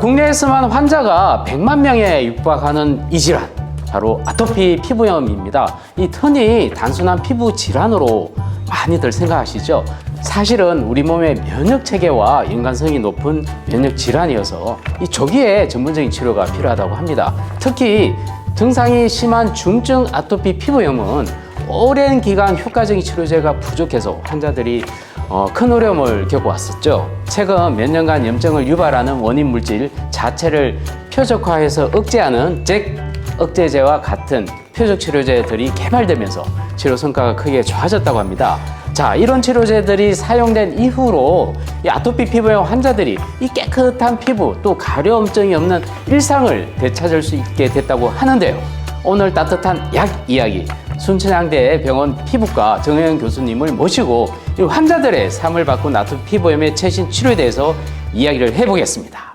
국내에서만 환자가 100만 명에 육박하는 이 질환 바로 아토피 피부염입니다. 이 턴이 단순한 피부 질환으로 많이들 생각하시죠. 사실은 우리 몸의 면역 체계와 연관성이 높은 면역 질환이어서 이 조기에 전문적인 치료가 필요하다고 합니다. 특히 증상이 심한 중증 아토피 피부염은 오랜 기간 효과적인 치료제가 부족해서 환자들이 어, 큰 어려움을 겪어왔었죠. 최근 몇 년간 염증을 유발하는 원인 물질 자체를 표적화해서 억제하는 잭 억제제와 같은 표적 치료제들이 개발되면서 치료 성과가 크게 좋아졌다고 합니다. 자, 이런 치료제들이 사용된 이후로 이 아토피 피부염 환자들이 이 깨끗한 피부 또 가려움증이 없는 일상을 되찾을 수 있게 됐다고 하는데요. 오늘 따뜻한 약 이야기 순천향대 병원 피부과 정혜영 교수님을 모시고 이 환자들의 삶을 바꾼 아토피 피부염의 최신 치료에 대해서 이야기를 해보겠습니다.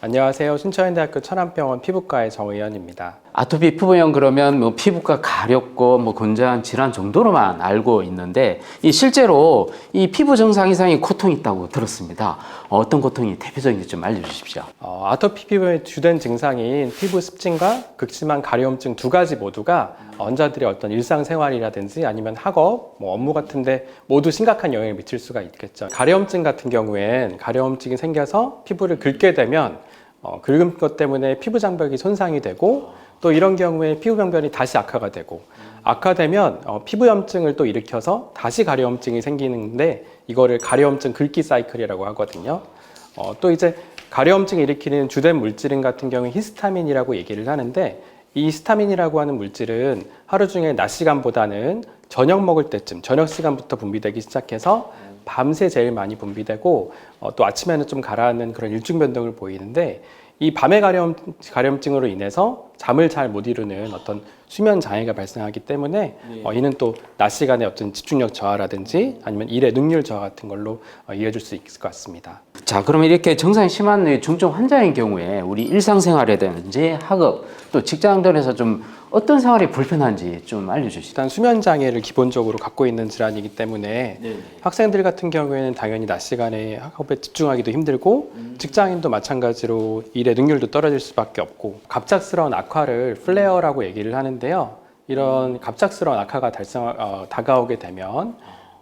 안녕하세요. 순천대학교 천안병원 피부과의 정의연입니다. 아토피 피부염 그러면 뭐 피부가 가렵고 뭐 건조한 질환 정도로만 알고 있는데 이 실제로 이 피부 증상 이상의 고통이 있다고 들었습니다. 어떤 고통이 대표적인지 좀 알려주십시오. 어, 아토피 피부의 주된 증상인 피부 습진과 극심한 가려움증 두 가지 모두가 환자들의 어떤 일상생활이라든지 아니면 학업, 뭐 업무 같은데 모두 심각한 영향을 미칠 수가 있겠죠. 가려움증 같은 경우엔 가려움증이 생겨서 피부를 긁게 되면 어, 긁은 것 때문에 피부 장벽이 손상이 되고 또 이런 경우에 피부 병변이 다시 악화가 되고 악화되면 어, 피부염증을 또 일으켜서 다시 가려움증이 생기는데 이거를 가려움증 긁기 사이클이라고 하거든요. 어, 또 이제 가려움증 일으키는 주된 물질인 같은 경우에 히스타민이라고 얘기를 하는데 이 히스타민이라고 하는 물질은 하루 중에 낮 시간보다는 저녁 먹을 때쯤 저녁 시간부터 분비되기 시작해서 밤새 제일 많이 분비되고 어, 또 아침에는 좀 가라앉는 그런 일중 변동을 보이는데 이 밤의 가려움, 가려움증으로 인해서 잠을 잘 못 이루는 어떤 수면 장애가 발생하기 때문에 어, 이는 또 낮 시간에 어떤 집중력 저하라든지 아니면 일의 능률 저하 같은 걸로 어, 이어질 수 있을 것 같습니다. 자, 그러면 이렇게 증상이 심한 이 중증 환자인 경우에 우리 일상생활이라든지 학업 또 직장들에서 좀 어떤 생활이 불편한지 좀 알려주시죠. 일단 수면 장애를 기본적으로 갖고 있는 질환이기 때문에 학생들 같은 경우에는 당연히 낮 시간에 학업에 집중하기도 힘들고 직장인도 마찬가지로 일의 능률도 떨어질 수밖에 없고 갑작스러운 악화를 플레어라고 얘기를 하는데요. 이런 갑작스러운 악화가 달성 어, 다가오게 되면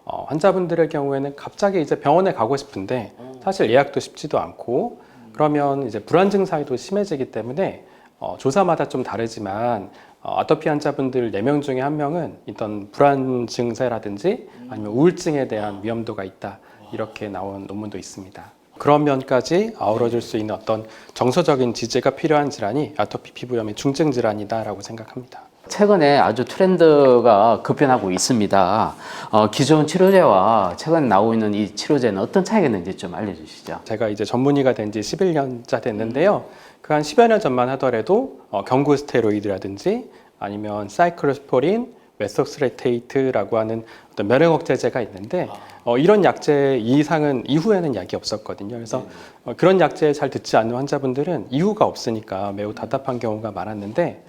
어, 환자분들의 경우에는 갑자기 이제 병원에 가고 싶은데 사실 예약도 쉽지도 않고 그러면 이제 불안 증상이 더 심해지기 때문에 어, 조사마다 좀 다르지만 어, 아토피 환자분들 4명 중에 한 명은 어떤 불안 증세라든지 아니면 우울증에 대한 위험도가 있다 이렇게 나온 논문도 있습니다. 그런 면까지 아우러질 수 있는 어떤 정서적인 지지가 필요한 질환이 아토피 피부염의 중증 질환이다라고 생각합니다. 최근에 아주 트렌드가 급변하고 있습니다. 어, 기존 치료제와 최근 나오고 있는 이 치료제는 어떤 차이가 있는지 좀 알려주시죠. 제가 이제 전문의가 된 지 11년차 됐는데요. 그 한 10여 년 전만 하더라도 어, 경구 스테로이드라든지 아니면 사이클로스포린, 메석스레테이트라고 하는 어떤 면역 억제제가 있는데 어, 이런 약제 이상은 이후에는 약이 없었거든요. 그래서 어, 그런 약제 잘 듣지 않는 환자분들은 이유가 없으니까 매우 답답한 경우가 많았는데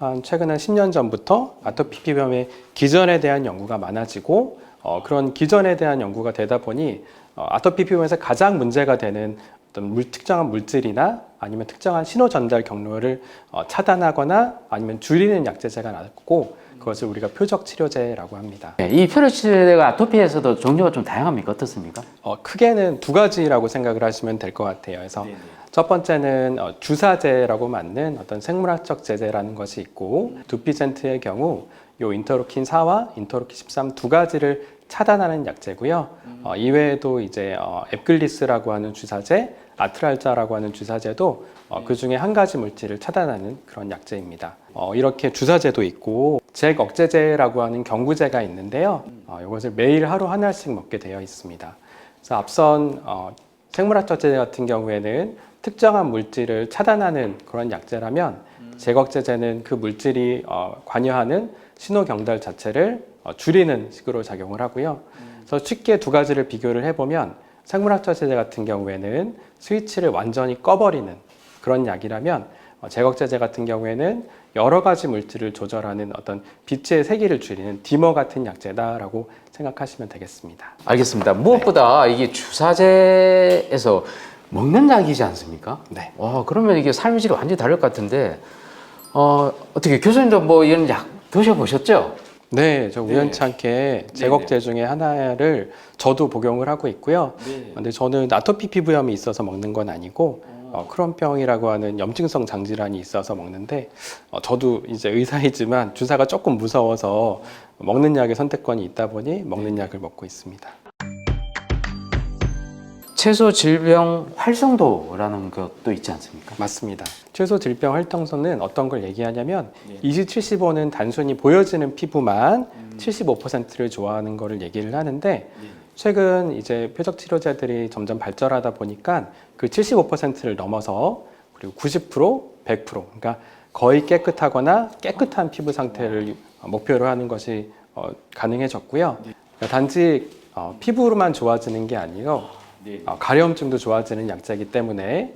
한 최근 한 10년 전부터 아토피 피부염의 기전에 대한 연구가 많아지고 어, 그런 기전에 대한 연구가 되다 보니 어, 아토피 피부염에서 가장 문제가 되는 어떤 물, 특정한 물질이나 아니면 특정한 신호 전달 경로를 어, 차단하거나 아니면 줄이는 약제제가 나왔고 그것을 우리가 표적 치료제라고 합니다. 네, 이 표적 치료제가 아토피에서도 종류가 좀 다양합니까? 어떻습니까? 어, 크게는 두 가지라고 생각을 하시면 될 것 같아요. 그래서 첫 번째는 어, 주사제라고 맞는 어떤 생물학적 제제라는 것이 있고 두피젠트의 경우 요 인터로킨 4와 인터로킨 13 두 가지를 차단하는 약제고요. 어, 이외에도 이제 어, 앱글리스라고 하는 주사제, 아트랄자라고 하는 주사제도 어, 그 중에 한 가지 물질을 차단하는 그런 약제입니다. 어, 이렇게 주사제도 있고 잭 억제제라고 하는 경구제가 있는데요. 어, 이것을 매일 하루 하나씩 먹게 되어 있습니다. 그래서 앞선 어, 생물학적제 같은 경우에는 특정한 물질을 차단하는 그런 약제라면 제거제제는 그 물질이 어, 관여하는 신호 경달 자체를 어, 줄이는 식으로 작용을 하고요. 그래서 쉽게 두 가지를 비교를 해보면 생물학적 제제 같은 경우에는 스위치를 완전히 꺼버리는 그런 약이라면 어, 제거제제 같은 경우에는 여러 가지 물질을 조절하는 어떤 빛의 세기를 줄이는 디머 같은 약제다라고 생각하시면 되겠습니다. 알겠습니다. 무엇보다 이게 주사제에서 먹는 약이지 않습니까? 네. 와, 그러면 이게 삶의 질이 완전히 다를 것 같은데, 어, 어떻게 교수님도 뭐 이런 약 드셔보셨죠? 네, 저 우연찮게 제곡제 중에 하나를 저도 복용을 하고 있고요. 네. 근데 저는 아토피 피부염이 있어서 먹는 건 아니고 어, 크론병이라고 하는 염증성 장질환이 있어서 먹는데 어, 저도 이제 의사이지만 주사가 조금 무서워서 먹는 약의 선택권이 있다 보니 먹는 약을 먹고 있습니다. 채소 질병 활성도라는 것도 있지 않습니까? 맞습니다. 최소 질병 활동성은 어떤 걸 얘기하냐면 2075는 단순히 보여지는 피부만 75%를 좋아하는 거를 얘기를 하는데 최근 이제 표적 치료제들이 점점 발전하다 보니까 그 75%를 넘어서 그리고 90%, 100% 그러니까 거의 깨끗하거나 깨끗한 피부 상태를 목표로 하는 것이 어, 가능해졌고요. 그러니까 단지 어, 피부로만 좋아지는 게 아니고 어, 가려움증도 좋아지는 약자이기 때문에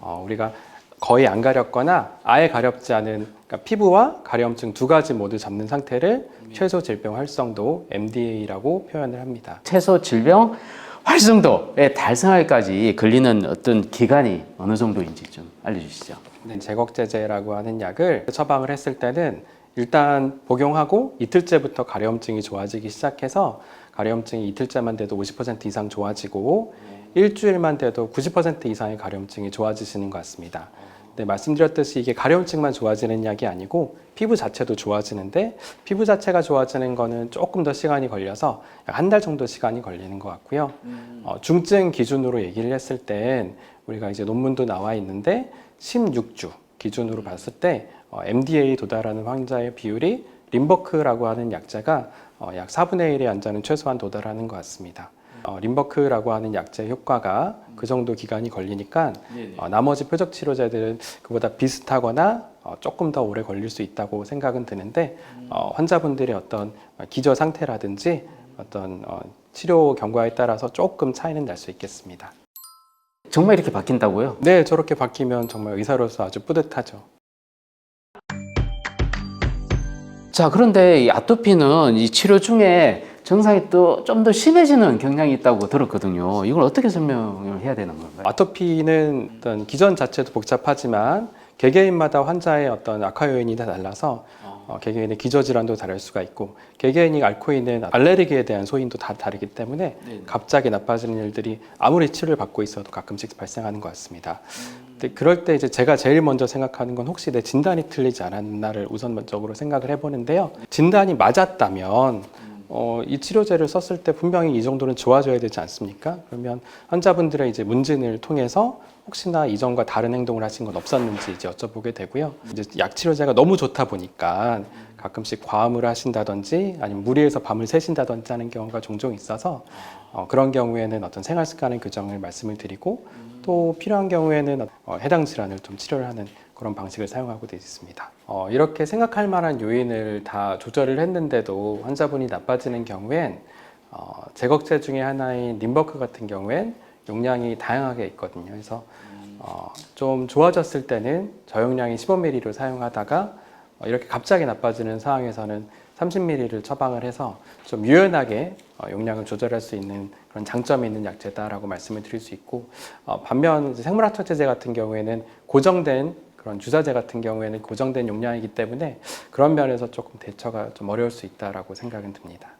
어, 우리가 거의 안 가렵거나 아예 가렵지 않은 그러니까 피부와 가려움증 두 가지 모두 잡는 상태를 최소 질병 활성도 MDA라고 표현을 합니다. 채소 질병 활성도에 달성하기까지 걸리는 어떤 기간이 어느 정도인지 좀 알려주시죠. 네, 제곡제제라고 하는 약을 처방을 했을 때는 일단 복용하고 이틀째부터 가려움증이 좋아지기 시작해서 가려움증이 이틀째만 돼도 50% 이상 좋아지고 일주일만 돼도 90% 이상의 가려움증이 좋아지시는 것 같습니다. 네, 말씀드렸듯이 이게 가려움증만 좋아지는 약이 아니고 피부 자체도 좋아지는데 피부 자체가 좋아지는 거는 조금 더 시간이 걸려서 약한달 정도 시간이 걸리는 것 같고요. 어, 중증 기준으로 얘기를 했을 땐 우리가 이제 논문도 나와 있는데 16주 기준으로 봤을 때 어, MDA 도달하는 환자의 비율이 림버크라고 하는 약자가 어, 약 4분의 1의 환자는 최소한 도달하는 것 같습니다. 어, 림버크라고 하는 약제의 효과가 그 정도 기간이 걸리니까 어, 나머지 표적 치료제들은 그보다 비슷하거나 어, 조금 더 오래 걸릴 수 있다고 생각은 드는데 어, 환자분들의 어떤 기저 상태라든지 어떤 어, 치료 경과에 따라서 조금 차이는 날 수 있겠습니다. 정말 이렇게 바뀐다고요? 네, 저렇게 바뀌면 정말 의사로서 아주 뿌듯하죠. 자, 그런데 이 아토피는 이 치료 중에 증상이 또 좀 더 심해지는 경향이 있다고 들었거든요. 이걸 어떻게 설명을 해야 되는 건가요? 아토피는 어떤 기전 자체도 복잡하지만 개개인마다 환자의 어떤 악화 요인이 다 달라서 어, 개개인의 기저 질환도 다를 수가 있고 개개인이 앓고 있는 알레르기에 대한 소인도 다 다르기 때문에 갑자기 나빠지는 일들이 아무리 치료를 받고 있어도 가끔씩 발생하는 것 같습니다. 근데 그럴 때 이제 제가 제일 먼저 생각하는 건 혹시 내 진단이 틀리지 않았나를 우선적으로 생각을 해보는데요. 진단이 맞았다면 어, 이 치료제를 썼을 때 분명히 이 정도는 좋아져야 되지 않습니까? 그러면 환자분들의 이제 문진을 통해서 혹시나 이전과 다른 행동을 하신 건 없었는지 이제 여쭤보게 되고요. 이제 약 치료제가 너무 좋다 보니까 가끔씩 과음을 하신다든지 아니면 무리해서 밤을 새신다든지 하는 경우가 종종 있어서 어, 그런 경우에는 어떤 생활 습관의 교정을 말씀을 드리고 또 필요한 경우에는 어, 해당 질환을 좀 치료를 하는 그런 방식을 사용하고 있습니다. 어, 이렇게 생각할 만한 요인을 다 조절을 했는데도 환자분이 나빠지는 경우엔 어, 제거제 중에 하나인 림버크 같은 경우엔 용량이 다양하게 있거든요. 그래서 어, 좀 좋아졌을 때는 저용량이 15ml로 사용하다가 어, 이렇게 갑자기 나빠지는 상황에서는 30ml를 처방을 해서 좀 유연하게 어, 용량을 조절할 수 있는 그런 장점이 있는 약제다라고 말씀을 드릴 수 있고 어, 반면 이제 생물학적제제 같은 경우에는 고정된 그런 주사제 같은 경우에는 고정된 용량이기 때문에 그런 면에서 조금 대처가 좀 어려울 수 있다라고 생각은 듭니다.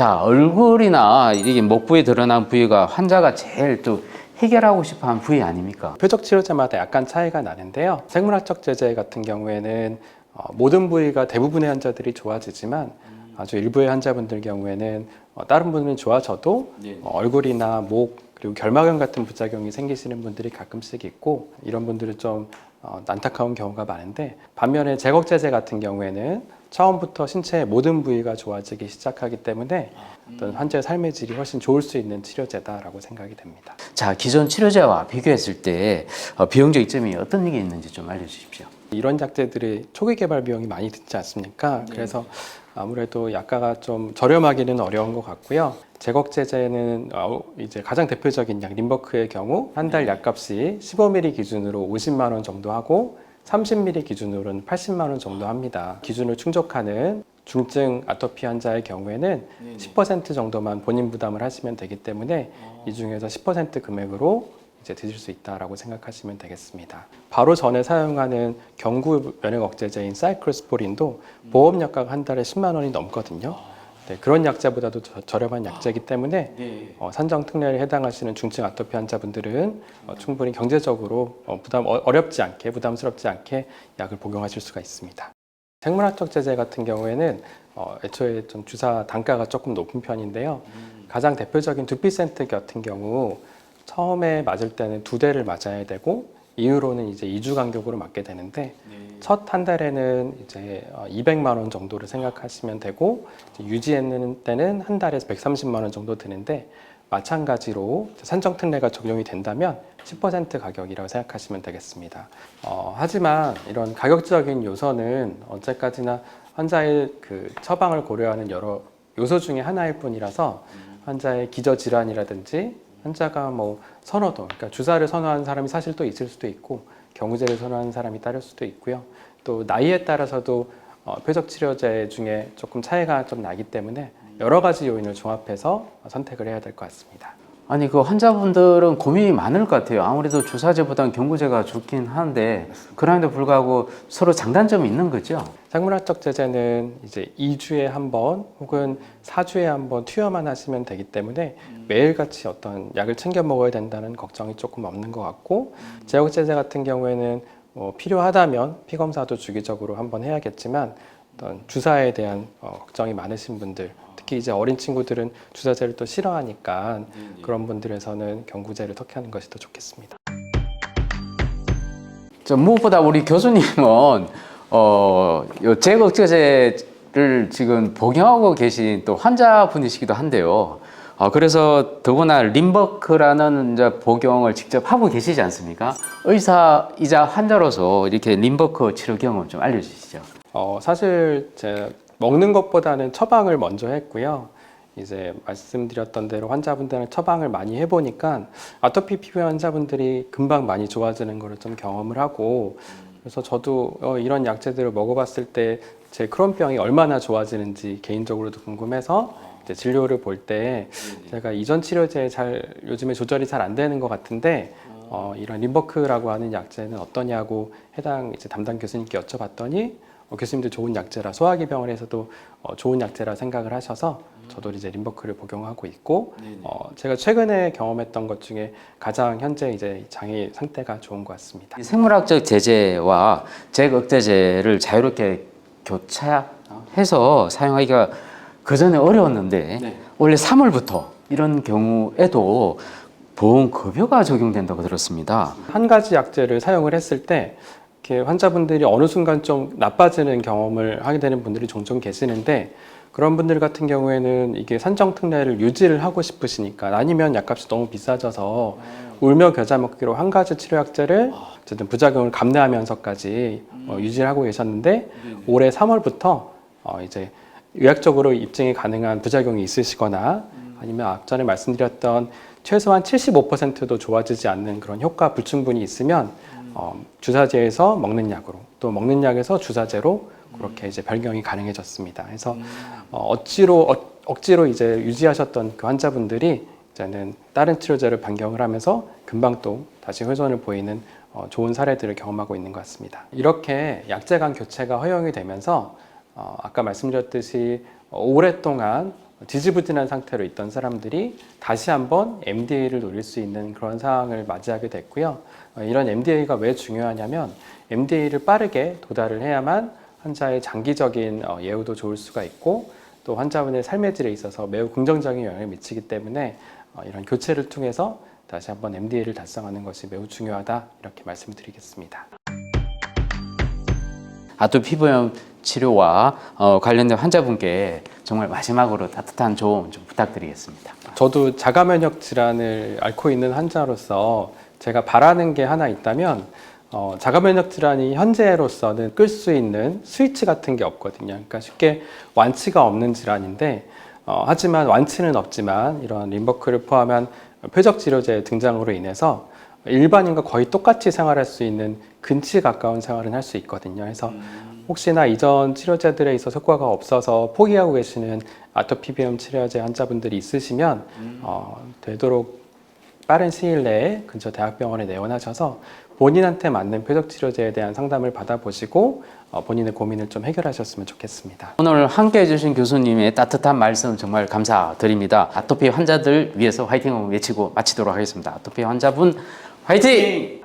자, 얼굴이나 이게 목 부위 드러난 부위가 환자가 제일 또 해결하고 싶어 하는 부위 아닙니까? 표적 치료제마다 약간 차이가 나는데요. 생물학적 제제 같은 경우에는 어, 모든 부위가 대부분의 환자들이 좋아지지만 아주 일부의 환자분들 경우에는 어, 다른 부분은 좋아져도 어, 얼굴이나 목 그리고 결막염 같은 부작용이 생기시는 분들이 가끔씩 있고 이런 분들은 좀 어, 안타까운 경우가 많은데 반면에 제거제제 같은 경우에는 처음부터 신체의 모든 부위가 좋아지기 시작하기 때문에 어떤 환자의 삶의 질이 훨씬 좋을 수 있는 치료제다라고 생각이 됩니다. 자, 기존 치료제와 비교했을 때 어, 비용적 이점이 어떤 게 있는지 좀 알려주십시오. 이런 약제들이 초기 개발 비용이 많이 듣지 않습니까? 그래서 아무래도 약가가 좀 저렴하기는 어려운 것 같고요. 제곡제제는 어, 이제 가장 대표적인 약 림버크의 경우 한 달 약값이 15ml 기준으로 50만 원 정도 하고 30ml 기준으로는 80만 원 정도 합니다. 기준을 충족하는 중증 아토피 환자의 경우에는 10% 정도만 본인 부담을 하시면 되기 때문에 이 중에서 10% 금액으로 이제 드실 수 있다라고 생각하시면 되겠습니다. 바로 전에 사용하는 경구 면역 억제제인 사이클로스포린도 보험약가가 한 달에 10만 원이 넘거든요. 네, 그런 약제보다도 저- 저렴한 약제이기 때문에 어, 산정 특례에 해당하시는 중증 아토피 환자분들은 어, 충분히 경제적으로 어, 부담 어, 어렵지 않게 부담스럽지 않게 약을 복용하실 수가 있습니다. 생물학적 제제 같은 경우에는 어, 애초에 좀 주사 단가가 조금 높은 편인데요. 가장 대표적인 두피센트 같은 경우 처음에 맞을 때는 두 대를 맞아야 되고 이후로는 이제 2주 간격으로 맞게 되는데 첫한 달에는 이제 어, 200만 원 정도를 생각하시면 되고 유지했는 때는 한 달에 130만 원 정도 드는데 마찬가지로 산정 특례가 적용이 된다면 10% 가격이라고 생각하시면 되겠습니다. 어, 하지만 이런 가격적인 요소는 언제까지나 환자의 그 처방을 고려하는 여러 요소 중에 하나일 뿐이라서 환자의 기저 질환이라든지 환자가 뭐 선호도, 그러니까 주사를 선호하는 사람이 사실 또 있을 수도 있고 경구제를 선호하는 사람이 따를 수도 있고요. 또 나이에 따라서도 어, 표적 치료제 중에 조금 차이가 좀 나기 때문에 여러 가지 요인을 종합해서 선택을 해야 될 것 같습니다. 아니 그 환자분들은 고민이 많을 것 같아요. 아무래도 주사제보다는 경구제가 좋긴 한데 그럼에도 불구하고 서로 장단점이 있는 거죠. 생물학적 제제는 이제 2주에 한 번 혹은 4주에 한 번 투여만 하시면 되기 때문에 매일같이 어떤 약을 챙겨 먹어야 된다는 걱정이 조금 없는 것 같고 제약 제제 같은 경우에는 뭐 필요하다면 피 검사도 주기적으로 한번 해야겠지만 어떤 주사에 대한 어, 걱정이 많으신 분들 특히 이제 어린 친구들은 주사제를 또 싫어하니까 그런 분들에서는 경구제를 택하는 것이 더 좋겠습니다. 저 무엇보다 우리 교수님은 어, 요 제거제제를 지금 복용하고 계신 또 환자분이시기도 한데요. 어, 그래서 더구나 림버크라는 이제 복용을 직접 하고 계시지 않습니까? 의사이자 환자로서 이렇게 림버크 치료 경험 좀 알려주시죠. 어, 사실 제 먹는 것보다는 처방을 먼저 했고요. 이제 말씀드렸던 대로 환자분들은 처방을 많이 해보니까 아토피 피부 환자분들이 금방 많이 좋아지는 거를 좀 경험을 하고 그래서 저도 어, 이런 약제들을 먹어봤을 때 제 크론병이 얼마나 좋아지는지 개인적으로도 궁금해서 이제 진료를 볼 때 제가 이전 치료제 잘 요즘에 조절이 잘 안 되는 것 같은데 어, 이런 림버크라고 하는 약제는 어떠냐고 해당 이제 담당 교수님께 여쭤봤더니 어, 교수님도 좋은 약제라 소화기 병원에서도 어, 좋은 약제라 생각을 하셔서 저도 이제 림버크를 복용하고 있고 어, 제가 최근에 경험했던 것 중에 가장 현재 이제 장애 상태가 좋은 것 같습니다. 이 생물학적 제제와 제거제제를 자유롭게 교차해서 사용하기가 그 전에 어려웠는데 원래 3월부터 이런 경우에도 보험 급여가 적용된다고 들었습니다. 한 가지 약제를 사용을 했을 때 이렇게 환자분들이 어느 순간 좀 나빠지는 경험을 하게 되는 분들이 종종 계시는데 그런 분들 같은 경우에는 이게 산정 특례를 유지를 하고 싶으시니까 아니면 약값이 너무 비싸져서 울며 겨자 먹기로 한 가지 치료약제를 어쨌든 부작용을 감내하면서까지 어, 유지를 하고 계셨는데 올해 3월부터 어, 이제 의학적으로 입증이 가능한 부작용이 있으시거나 아니면 앞전에 말씀드렸던 최소한 75%도 좋아지지 않는 그런 효과 불충분이 있으면 어, 주사제에서 먹는 약으로 또 먹는 약에서 주사제로 그렇게 이제 변경이 가능해졌습니다. 그래서 어, 억지로 어, 억지로 이제 유지하셨던 그 환자분들이 이제는 다른 치료제를 변경을 하면서 금방 또 다시 훼손을 보이는 어, 좋은 사례들을 경험하고 있는 것 같습니다. 이렇게 약제 간 교체가 허용이 되면서 어, 아까 말씀드렸듯이 어, 오랫동안 지지부진한 상태로 있던 사람들이 다시 한번 MDA를 노릴 수 있는 그런 상황을 맞이하게 됐고요. 어, 이런 MDA가 왜 중요하냐면 MDA를 빠르게 도달을 해야만 환자의 장기적인 어, 예후도 좋을 수가 있고 또 환자분의 삶의 질에 있어서 매우 긍정적인 영향을 미치기 때문에 어, 이런 교체를 통해서 다시 한번 MDA를 달성하는 것이 매우 중요하다 이렇게 말씀드리겠습니다. 아토피 피부염 치료와 어, 관련된 환자분께 정말 마지막으로 따뜻한 조언 좀 부탁드리겠습니다. 저도 자가 면역 질환을 앓고 있는 환자로서 제가 바라는 게 하나 있다면 어, 자가 면역 질환이 현재로서는 끌 수 있는 스위치 같은 게 없거든요. 그러니까 쉽게 완치가 없는 질환인데 어, 하지만 완치는 없지만 이런 림버크를 포함한 표적 치료제 등장으로 인해서 일반인과 거의 똑같이 생활할 수 있는 근치 가까운 생활은 할 수 있거든요. 그래서 혹시나 이전 치료제들에 있어 효과가 없어서 포기하고 계시는 아토피 비염 치료제 환자분들이 있으시면 어, 되도록 빠른 시일 내에 근처 대학병원에 내원하셔서 본인한테 맞는 표적 치료제에 대한 상담을 받아보시고 어, 본인의 고민을 좀 해결하셨으면 좋겠습니다. 오늘 함께 해 주신 교수님의 따뜻한 말씀 정말 감사드립니다. 아토피 환자들 위해서 화이팅 외치고 마치도록 하겠습니다. 아토피 환자분 화이팅!